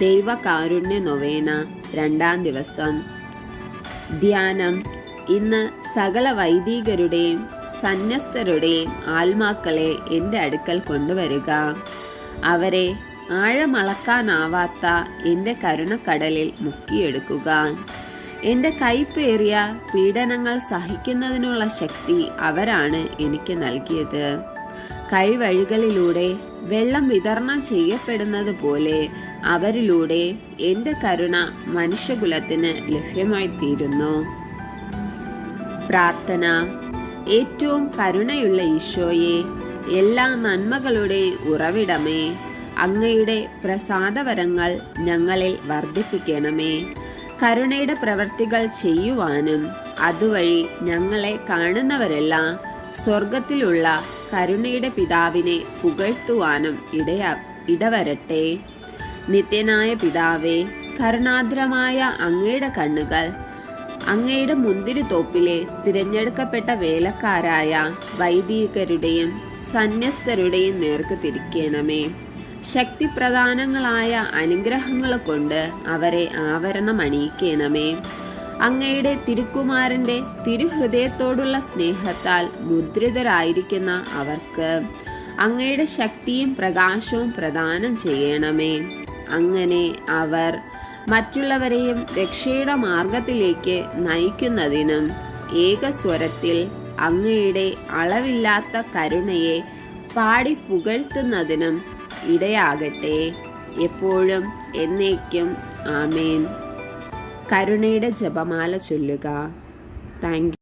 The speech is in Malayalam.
ദൈവകാരുണ്യ നൊവേന രണ്ടാം ദിവസം. ധ്യാനം. ഇന്ന് സകല വൈദികരുടെയും സന്യസ്തരുടെയും ആത്മാക്കളെ എന്റെ അടുക്കൽ കൊണ്ടുവരിക. അവരെ ആഴമളക്കാനാവാത്ത എന്റെ കരുണക്കടലിൽ മുക്കിയെടുക്കുക. എന്റെ കൈപ്പേറിയ പീഡനങ്ങൾ സഹിക്കുന്നതിനുള്ള ശക്തി അവരാണ് എനിക്ക് നൽകിയത്. കൈവഴികളിലൂടെ വെള്ളം വിതരണം ചെയ്യപ്പെടുന്നത് പോലെ അവരിലൂടെ എന്റെ കരുണ മനുഷ്യകുലത്തിന് ലഭ്യമായി തീരുന്നു പ്രാർത്ഥന. ഏറ്റവും കരുണയുള്ള ഈശോയെ എല്ലാ നന്മകളുടെ ഉറവിടമേ അങ്ങയുടെ പ്രസാദവരങ്ങൾ ഞങ്ങളിൽ വർദ്ധിപ്പിക്കണമേ. കരുണയുടെ പ്രവർത്തികൾ ചെയ്യുവാനും അതുവഴി ഞങ്ങളെ കാണുന്നവരെല്ലാം സ്വർഗത്തിലുള്ള കരുണയുടെ പിതാവിനെ പുകഴ്ത്തുവാനും ഇടയാ ഇടവരട്ടെ. നിത്യനായ പിതാവേ കരുണാദ്രമായ അങ്ങയുടെ കണ്ണുകൾ അങ്ങയുടെ മുന്തിരിത്തോപ്പിലെ തിരഞ്ഞെടുക്കപ്പെട്ട വേലക്കാരായ വൈദികരുടെയും സന്യസ്തരുടെയും നേർക്ക് തിരിക്കണമേ. ശക്തിപ്രധാനങ്ങളായ അനുഗ്രഹങ്ങൾ കൊണ്ട് അവരെ ആവരണം അണിയിക്കണമേ അങ്ങയുടെ തിരുക്കുമാരന്റെ തിരുഹൃദയത്തോടുള്ള സ്നേഹത്താൽ മുദ്രിതരായിരിക്കുന്ന അവർക്ക് അങ്ങയുടെ ശക്തിയും പ്രകാശവും പ്രദാനം ചെയ്യണമേ. അങ്ങനെ അവർ മറ്റുള്ളവരെയും രക്ഷയുടെ മാർഗത്തിലേക്ക് നയിക്കുന്നതിനും ഏകസ്വരത്തിൽ അങ്ങയുടെ അളവില്ലാത്ത കരുണയെ പാടി പുകഴ്ത്തുന്നതിനും ഇടയാകട്ടെ. എപ്പോഴും എന്നേക്കും. ആമേൻ. കരുണയുടെ ജപമാല ചൊല്ലുക. താങ്ക്